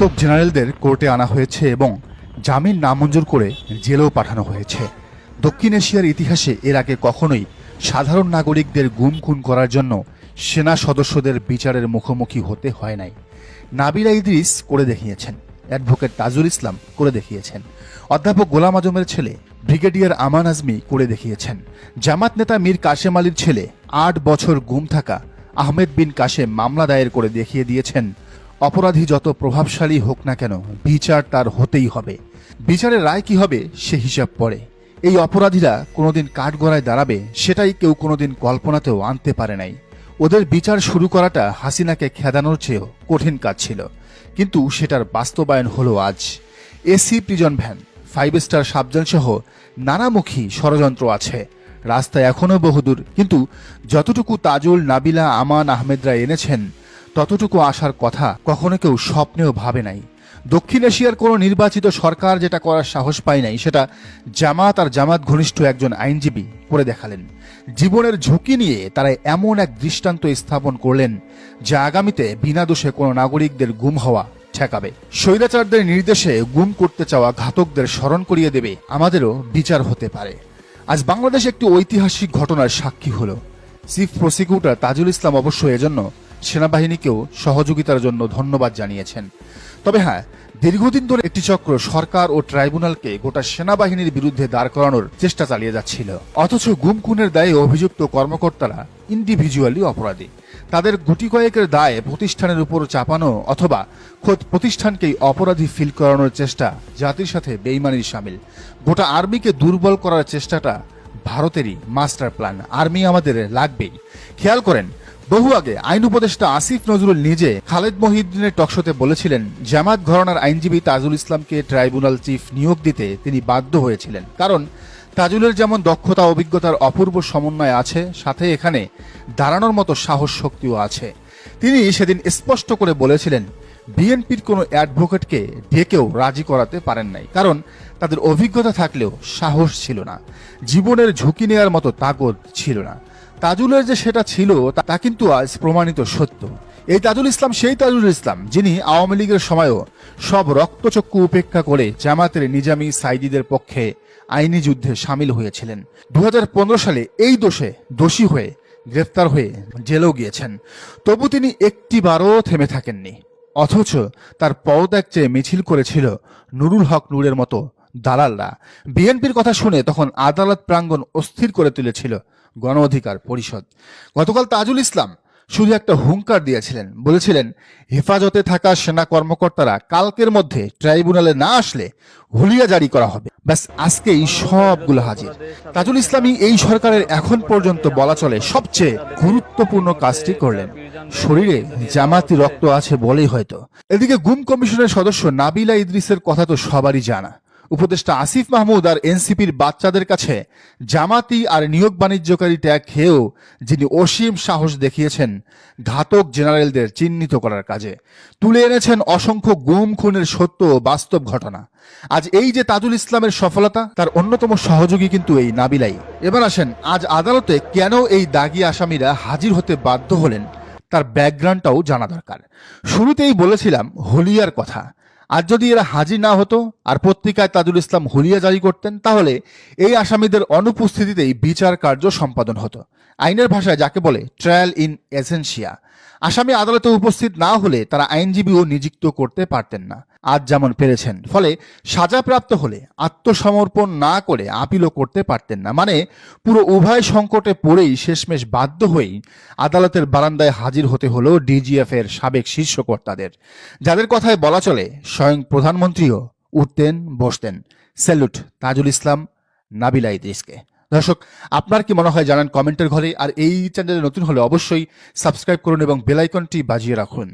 ঘাতক জেনারেলদের কোর্টে আনা হয়েছে এবং জামিন নামঞ্জুর করে জেলেও পাঠানো হয়েছে। দক্ষিণ এশিয়ার ইতিহাসে এর আগে কখনোই সাধারণ নাগরিকদের গুম খুন করার জন্য সেনা সদস্যদের বিচারের মুখোমুখি হতে হয় নাই। নাবিলা ইদ্রিস করে দেখিয়েছেন, অ্যাডভোকেট তাজুল ইসলাম করে দেখিয়েছেন, অধ্যাপক গোলাম আজমের ছেলে ব্রিগেডিয়ার আমান আজমি করে দেখিয়েছেন, জামাত নেতা মীর কাশেম আলীর ছেলে আট বছর গুম থাকা আহমেদ বিন কাশেম মামলা দায়ের করে দেখিয়ে দিয়েছেন অপরাধী যত প্রভাবশালী হোক না কেন, বিচার তার হতেই হবে। বিচারের রায় কি হবে, সে হিসাব পড়ে। এই অপরাধীরা কোনোদিন কাঠগড়ায় দাঁড়াবে, সেটাই কেউ কোনোদিন কল্পনাতেও আনতে পারে নাই। ওদের বিচার শুরু করাটা হাসিনাকে খেদানোর চেয়েও কঠিন কাজ ছিল। কিন্তু সেটার বাস্তবায়ন হলো আজ। AC prison van, five star Sabjan সহ নানামুখী ষড়যন্ত্র আছে। রাস্তায় এখনও বহুদূর, কিন্তু যতটুকু তাজুল, নাবিলা, আমান, আহমেদরা এনেছেন ততটুকু আসার কথা কখনো কেউ স্বপ্নেও ভাবে নাই। দক্ষিণ এশিয়ার কোনো নির্বাচিত সরকার যেটা করার সাহস পায় নাই, সেটা জামাত আর জামাত ঘনিষ্ঠ একজন আইনজীবী করে দেখালেন। জীবনের ঝুঁকি নিয়ে তারা এমন এক দৃষ্টান্ত স্থাপন করলেন, যা আগামীতে বিনা দোষে কোনো নাগরিকদের গুম হওয়া ঠেকাবে। স্বৈরাচারদের নির্দেশে গুম করতে চাওয়া ঘাতকদের স্মরণ করিয়ে দেবে আমাদেরও বিচার হতে পারে। আজ বাংলাদেশ একটি ঐতিহাসিক ঘটনার সাক্ষী হলো। চিফ প্রসিকিউটর তাজুল ইসলাম অবশ্য এজন্য সেনাবাহিনীকেও সহযোগিতার জন্য ধন্যবাদ জানিয়েছেন। তবে হ্যাঁ দীর্ঘদিন ধরে একটি চক্র সরকার ও ট্রাইব্যুনালকে গোটা সেনাবাহিনীর বিরুদ্ধে দাঁড় করানোর চেষ্টা চালিয়ে যাচ্ছিল। অথচ গুম খুনের দায়ে অভিযুক্ত কর্মকর্তারা ইন্ডিভিজুয়ালি অপরাধী। তাদের গুটি কয়েকের দায়ে প্রতিষ্ঠানের উপর চাপানো অথবা খোদ প্রতিষ্ঠানকেই অপরাধী ফিল করানোর চেষ্টা জাতির সাথে বেইমানির সামিল। গোটা আর্মিকে দুর্বল করার চেষ্টাটা ভারতেরই মাস্টার প্ল্যান আর্মি আমাদের লাগবেই। খেয়াল করেন বহু আগে আইন উপদেষ্টা আসিফ নজরুল নিজে খালেদ মহিউদ্দিনের টকশোতে বলেছিলেন, জামাত ঘরানার আইনজীবী তাজুল ইসলামকে ট্রাইব্যুনাল চিফ নিয়োগ দিতে তিনি বাধ্য হয়েছিলেন। কারণ তাজুলের যেমন দক্ষতা, অভিজ্ঞতার অপূর্ব সমন্বয় আছে, সাথে এখানে দাঁড়ানোর মতো সাহস শক্তিও আছে। তিনি সেদিন স্পষ্ট করে বলেছিলেন, বিএনপির কোনো অ্যাডভোকেটকে ডেকেও রাজি করাতে পারেন নাই। কারণ তাদের অভিজ্ঞতা থাকলেও সাহস ছিল না। জীবনের ঝুঁকি নেওয়ার মতো তাগদ ছিল না। তাজুলের যে সেটা ছিল, তা- কিন্তু আজ প্রমাণিত সত্য। এই তাজুল ইসলাম সেই তাজুল ইসলাম, যিনি আওয়ামী লীগের সময়ও সব রক্তচক্ষু উপেক্ষা করে জামাতের নিজামী সাইদিদের পক্ষে আইনি যুদ্ধে সামিল হয়েছিলেন। দু হাজার পনেরো সালে এই দোষে দোষী হয়ে গ্রেফতার হয়ে জেলেও গিয়েছেন। তবু তিনি একটিবারও থেমে থাকেননি। অথচ তার পদত্যাগ চেয়ে মিছিল করেছিল নুরুল হক নূরের মতো দালালরা। বিএনপির কথা শুনে তখন আদালত প্রাঙ্গণ অস্থির করে তুলেছিল গণ অধিকার পরিষদ। গতকাল তাজুল ইসলাম শুধু একটা হুঙ্কার দিয়েছিলেন। বলেছিলেন, হেফাজতে থাকা সেনা কর্মকর্তারা কালকের মধ্যে ট্রাইব্যুনালে না আসলে হুলিয়া জারি করা হবে। ব্যাস, আজকেই সবগুলো হাজির। তাজুল ইসলামী এই সরকারের এখন পর্যন্ত বলা চলে সবচেয়ে গুরুত্বপূর্ণ কাজটি করলেন। শরীরে জামাতি রক্ত আছে বলেই হয়তো। এদিকে গুম কমিশনের সদস্য নাবিলা ইদ্রিসের কথা তো সবারই জানা। উপদেষ্টা আসিফ মাহমুদ আর এনসিপির বাচ্চাদের কাছে জামাতি আর নিয়োগ বাণিজ্যকারী ট্যাগ খেয়েও যিনি অসীম সাহস দেখিয়েছেন, ঘাতক জেনারেলদের চিহ্নিত করার কাজে। তুলে এনেছেন অসংখ্য গুম, খুনের সত্য ও বাস্তব ঘটনা। আজ এই যে তাজুল ইসলামের সফলতা, তার অন্যতম সহযোগী কিন্তু এই নাবিলাই। এবার আসেন, আজ আদালতে কেন এই দাগি আসামিরা হাজির হতে বাধ্য হলেন, তার ব্যাকগ্রাউন্ডটাও জানা দরকার। শুরুতেই বলেছিলাম, হলিয়ার কথা। আর যদি এরা হাজির না হতো আর পত্রিকায় তাজুল ইসলাম হুলিয়া জারি করতেন, তাহলে এই আসামিদের অনুপস্থিতিতেই বিচার কার্য সম্পাদন হতো। আইনের ভাষায় যাকে বলে ট্রায়াল ইন এসেন্সিয়া আসামি আদালতে উপস্থিত না হলে তারা আইনজীবীও নিযুক্ত করতে পারতেন না। আজ যেমন পেরেছেন, ফলে সাজাপ্রাপ্ত হলে আত্মসমর্পণ না করে আপিলও করতে পারতেন না। মানে পুরো উভয় সংকটে পড়েই শেষমেশ বাধ্য হয়েই আদালতের বারান্দায় হাজির হতে হলো ডিজিএফ এর সাবেক শীর্ষকর্তাদের। যাদের কথায় বলা চলে, স্বয়ং প্রধানমন্ত্রীও উঠতেন, বসতেন। স্যালুট, তাজুল ইসলাম, নাবিলা ইদ্রিসকে। দর্শক, আপনার কি মনে হয় জানান কমেন্টের ঘরে, আর এই চ্যানেলে নতুন হলে অবশ্যই সাবস্ক্রাইব করুন এবং বেলাইকনটি বাজিয়ে রাখুন।